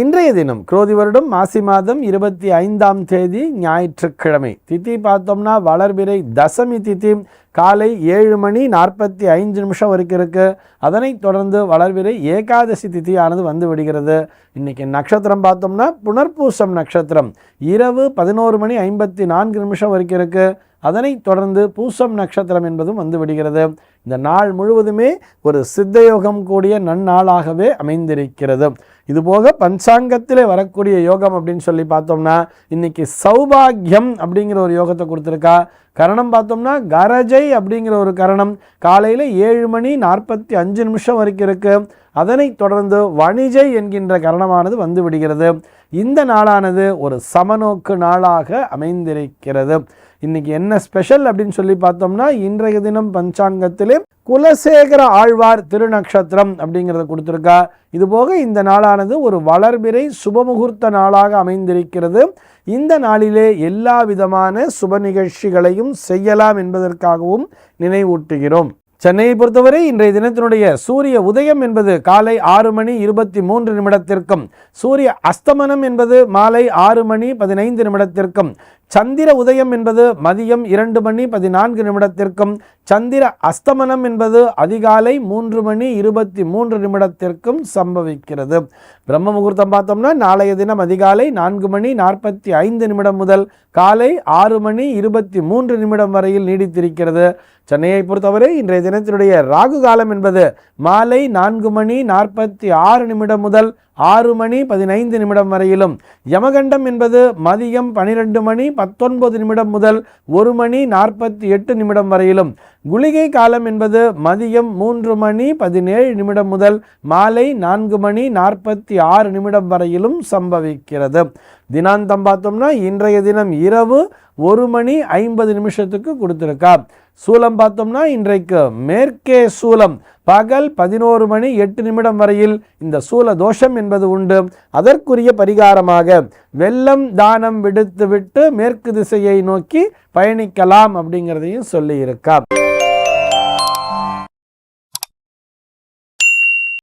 இன்றைய தினம் குரோதி வருடம் மாசி மாதம் இருபத்தி ஐந்தாம் தேதி ஞாயிற்றுக்கிழமை. திதி பார்த்தோம்னா வளர்பிறை தசமி திதி காலை ஏழு மணி நாற்பத்தி ஐந்து நிமிஷம் வரைக்கும் இருக்குது அதனைத் தொடர்ந்து வளர்பிறை ஏகாதசி திதியானது வந்து விடுகிறது. இன்றைக்கி நட்சத்திரம் பார்த்தோம்னா புனர்பூசம் நட்சத்திரம். இரவு பதினோரு மணி ஐம்பத்தி நான்கு நிமிஷம் வரைக்கும் இருக்குது அதனைத் தொடர்ந்து பூசம் நட்சத்திரம் என்பதும் வந்து விடுகிறது. இந்த நாள் முழுவதுமே ஒரு சித்தயோகம் கூடிய நன்னாளாகவே அமைந்திருக்கிறது. இதுபோக பஞ்சாங்கத்திலே வரக்கூடிய யோகம் அப்படின்னு சொல்லி பார்த்தோம்னா இன்னைக்கு சௌபாகியம் அப்படிங்கிற ஒரு யோகத்தை கொடுத்துருக்கா. கரணம் பார்த்தோம்னா கரஜை அப்படிங்கிற ஒரு கரணம் காலையில் ஏழு மணி நாற்பத்தி அஞ்சு நிமிஷம் வரைக்கும் இருக்குது அதனைத் தொடர்ந்து வணிஜை என்கின்ற கரணமானது வந்து விடுகிறது. இந்த நாளானது ஒரு சமநோக்கு நாளாக அமைந்திருக்கிறது. இன்னைக்கு என்ன ஸ்பெஷல் அப்படின்னு சொல்லி பார்த்தோம்னா இன்றைய தினம் பஞ்சாங்கத்திலே குலசேகர ஆழ்வார் திருநக்ஷத்திரம் அப்படிங்கிறத கொடுத்துருக்கா. இதுபோக இந்த நாளானது ஒரு வளர்பிறை சுபமுகூர்த்த நாளாக அமைந்திருக்கிறது. இந்த நாளிலே எல்லா விதமான சுப நிகழ்ச்சிகளையும் செய்யலாம் என்பதற்காகவும் நினைவூட்டுகிறோம். சென்னையை பொறுத்தவரை இன்றைய தினத்தினுடைய சூரிய உதயம் என்பது காலை ஆறு மணி இருபத்தி மூன்று நிமிடத்திற்கும் சூரிய அஸ்தமனம் என்பது மாலை ஆறு மணி பதினைந்து நிமிடத்திற்கும் சந்திர உதயம் என்பது மதியம் இரண்டு மணி பதினான்கு நிமிடத்திற்கும் சந்திர அஸ்தமனம் என்பது அதிகாலை மூன்று மணி இருபத்தி மூன்று நிமிடத்திற்கும் சம்பவிக்கிறது. பிரம்ம முகூர்த்தம் பார்த்தோம்னா நாளைய தினம் அதிகாலை நான்கு மணி நாற்பத்தி ஐந்து நிமிடம் முதல் காலை ஆறு மணி இருபத்தி மூன்று நிமிடம் வரையில் நீடித்திருக்கிறது. சென்னையை பொறுத்தவரை இன்றைய தினத்தினுடைய ராகு காலம் என்பது மாலை நான்கு மணி நாற்பத்தி ஆறு நிமிடம் முதல் ஆறு மணி பதினைந்து நிமிடம் வரையிலும். யமகண்டம் என்பது மதியம் பனிரெண்டு மணி பத்தொன்பது நிமிடம் முதல் ஒரு மணி நாற்பத்தி எட்டு நிமிடம் வரையிலும். குளிகை காலம் என்பது மதியம் மூன்று மணி பதினேழு நிமிடம் முதல் மாலை நான்கு மணி நாற்பத்தி ஆறு நிமிடம் வரையிலும் சம்பவிக்கிறது. தினாந்தம் பார்த்தோம்னா இன்றைய தினம் இரவு ஒரு மணி ஐம்பது நிமிஷத்துக்கு கொடுத்துருக்கா. சூலம் பார்த்தோம்னா இன்றைக்கு மேற்கே சூலம் பகல் பதினோரு மணி எட்டு நிமிடம் வரையில் இந்த சூல தோஷம் என்பது உண்டு. அதற்குரிய பரிகாரமாக வெள்ளம் தானம் விடுத்துவிட்டு மேற்கு திசையை நோக்கி பயணிக்கலாம் அப்படிங்கிறதையும் சொல்லியிருக்கா.